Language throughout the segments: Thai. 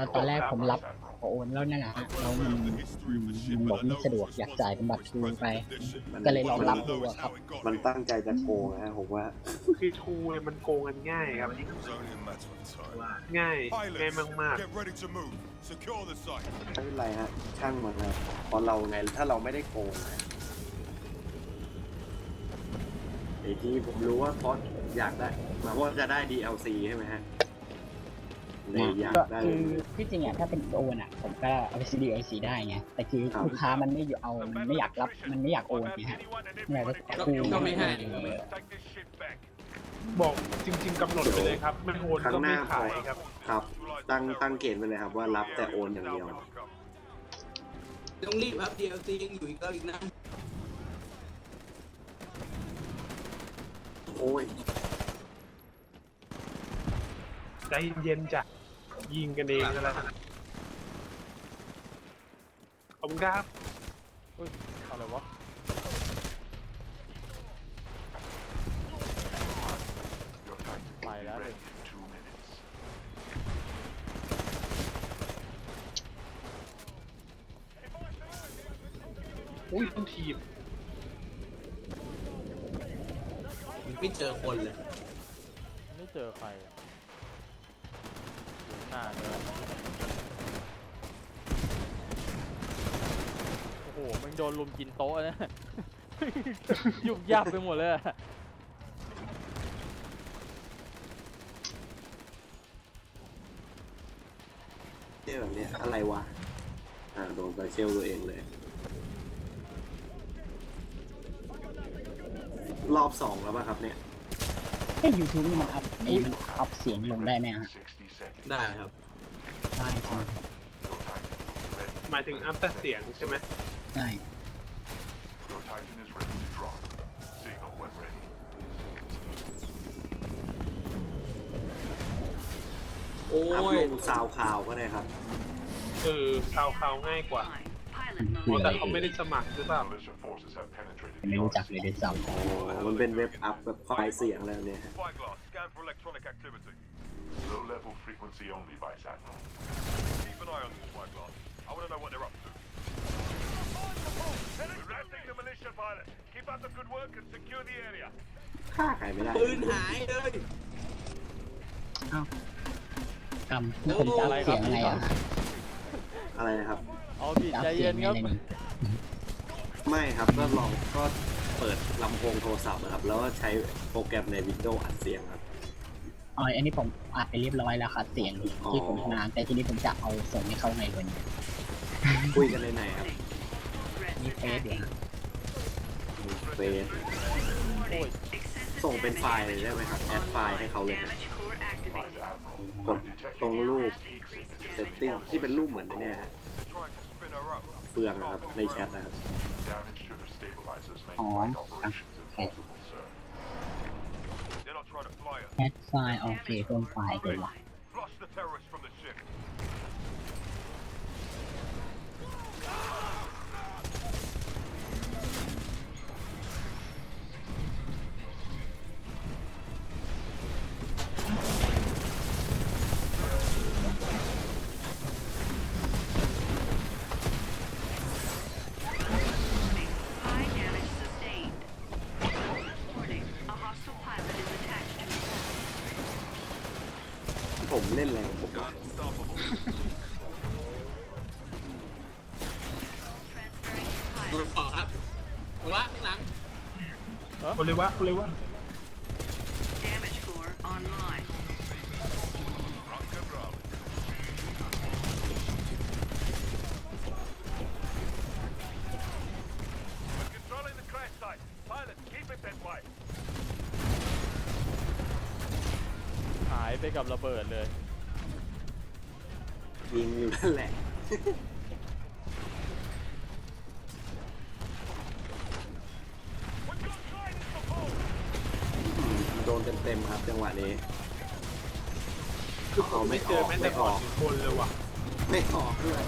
อตอนแรกผมรับโอนแล้วนั่นนะฮะแล้วมันมันบอกไม่สะดวกอยากจ่ายเป็นบัตรทูไป ก็เลยลองรับดูอะครับ มันตั้งใจจะโกงนะฮะผมว่า คือทูเนี่ยมันโกงกันง่ายครับ It's only a matter of time. ง่ายง่าย Pilots, มาก get ready to move. Secure the site. ไม่เป็นไรฮะช่างมันนะเพราะเราไงถ้าเราไม่ได้โกงนะไอ้ที่ผมรู้ว่าเพราะอยากได้หมายว่าจะได้ DLC ใช่ไหมฮะ เลยอยากก็ได้ คือที่จริงอะถ้าเป็นโอนอะผมก็เอาไปซื้อ DLC ได้ไงแต่คือครับ ลูกค้ามันไม่เอามันไม่อยากรับมันไม่อยากโอนไงฮะเนี่ยก็คือก็ไม่ให้ๆบอกจริง ๆกำหนดไปเลยครับ ไม่โอนครั้ก็งหไม่น้าพอขายครับ ครับ ตั้งตั้งเกณฑ์ไปเลยครับว่ารับแต่โอนอย่างเดียว ต้องรีบครับ DLC ยังอยู่อีกแล้วอีกนะ โอ้ย ใจเย็นๆจ้ะ ยิงกันเองก็แล้วขอบคุณครับอะไรวะไปแล้วดิอุ้ยต้องทีมไม่เจอคนเลย ไม่เจอใครอะาเลยโอ้โหมันโดนลุมกินโต๊ะนะ ยุบยับไปหมดเลยอะเนี่ยแบบเนี้ยอะไรวะ อ่าโดนไปเชลตัวเองเลย รอบสองแล้วป่ะครับเนี่ย ไอ้ยูทูบนี่มันอัพไอ้มันอัพเสียงลงได้ไหมฮะได้ครับได้ครับหมายถึงอัพแต่เสียงใช่ไหมได้โอ้อัพยลงซาวคลาวก็ได้ครับ เออข่าวข่าวง่ายกว่า คือแต่เขาไม่ได้สมัครหรือเปล่าไม่รู้จักเลยด้วยซ้อ๋อมันเป็นเว็บอัพแบบไฟล์เสียงแล้วเนี่ยฮะ Spyglass, scan for electronic activity. Low level frequency only, Vice Admiral. Keep an eye on the spyglass. I want to know what they're up to. Arresting the militia pilot. Keep up the good work and secure the area. ฆ่าใครไม่ได้ปืนหายเลยำอ้าวกำแล้วผมจะอัพเสียงไงอะอะไรนะครับ เอาดิจะอัใจพเสีเย็ยงนไงครับในนี้ไม่ครับก็ลองก็เปิดลำโพงโทรศัพท์นะครับ แล้วก็ใช้โปรแกรมใน Windows อัดเสียงครับ อ๋ออันนี้ผมอัดไปเรียบร้อยแล้วครับเสียงที่ผมทำงานแต่ทีนี้ผมจะเอาส่งให้เขาในวันนี้คุยกันในไหนครับนี่เฟซเดี๋ยวนะเฟซส่งเป็นไฟล์เลยได้ไหมครับ แอดไฟล์ให้เขาเลยครับกดตรงรูป setting ที่เป็นรูปเหมือนในเนี่ยฮะ Trying to spin her up. เฟืองนะครับในแชทนะครับ Damage to the stabilizers may อ๋อ make ครับ operations โอเค impossible, sir. They're not trying to fly her. แอดไฟล์โอเคต้นไฟล์เป็นหลัก ผมเล่นอะไรของผมวะโดนขอครับข้างล่างข้างหลังคนเลยวะคนเลยวะ Damage core online. Rock and roll. We're controlling the crash site. Pilot, keep it that way. หาย ไปกับระเบิดเลย ยิงอยู่นั่นแหละ We've got guidance for home. โดนเต็มๆครับจังหวะนี้คือผเขามไม่ไม่อเจออกแม้ไม่แต่อก่ออนกถึงคนเลยว่ะ ไม่ออกด้วย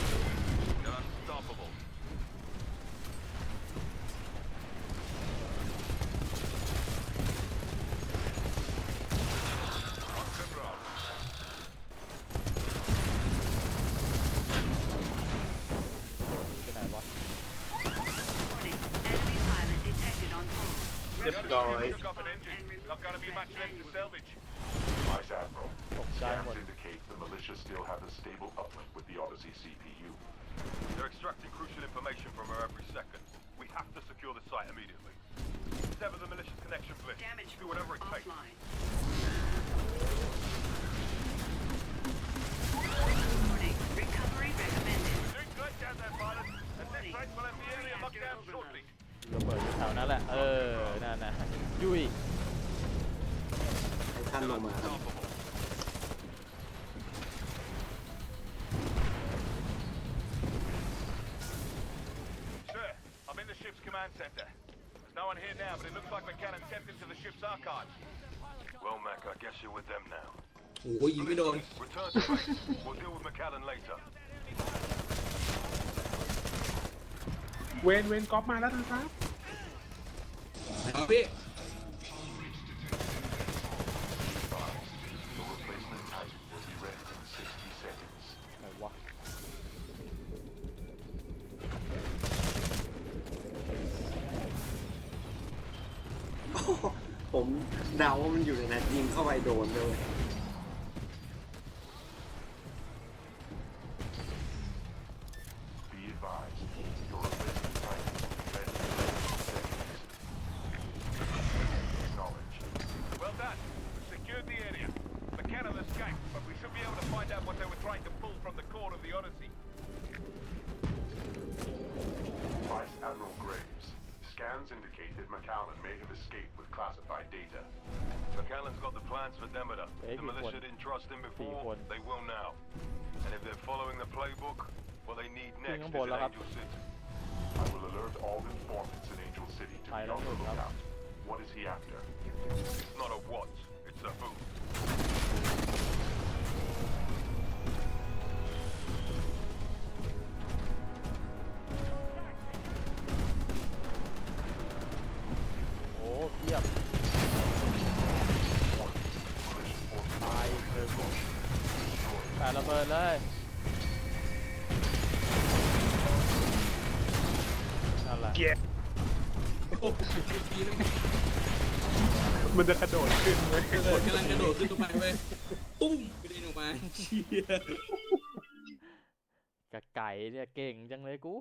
รียบร้อย Took off an engine. Not gonna be much left to salvage. Vice Admiral, ตกใจหม scans ด indicate the militia still have a stable uplink with the Odyssey CPU. They're extracting crucial information from her every second. We have to secure the site immediately. Sever the militia's connection, Bliss. Damage Do whatever it core takes. offline. Warning. Recovery recommended. Doing great down there, pilot. And this site will have the area locked down shortly. ระเบิดอยู่แถวนั้นแหละ เออ นั่นนะ อ ยุย ให้ท่านลงมาครับ Sir, I'm in the ship's command center. There's no one here now, but it looks like McCannon tapped into the ship's archive. Well, Mac, I guess you're with them now. โอ้ยยิงไม่โดน Return to base. we'll deal with McCannon later. เวนเวนก๊อปมาแล้วนะครับ เอาพี่ วะผมเดาว่ามันอยู่ในนั้นยิงเข้าไปโดนเลย scans indicated McAllen may have escaped with classified data. McCannon's got the plans for Demeter. Hey, the militia one. didn't trust him before, they will now. And if they're following the playbook, what they need next is an Kap. Angel City. I will alert all informants in Angel City to Ay, be on the lookout. What is he after? It's not a what, it's a who. ปะระเบิดเลยนั่นแหละเกียร์โอ้โหทีนึงมันจะกระโดดขึ้นเลยกระโดดกำลังกระโดดขึ้นลงไปเว้ยตุ้มกระเด็นออกมาเชียกะไก่เนี่ยเก่งจังเลยกู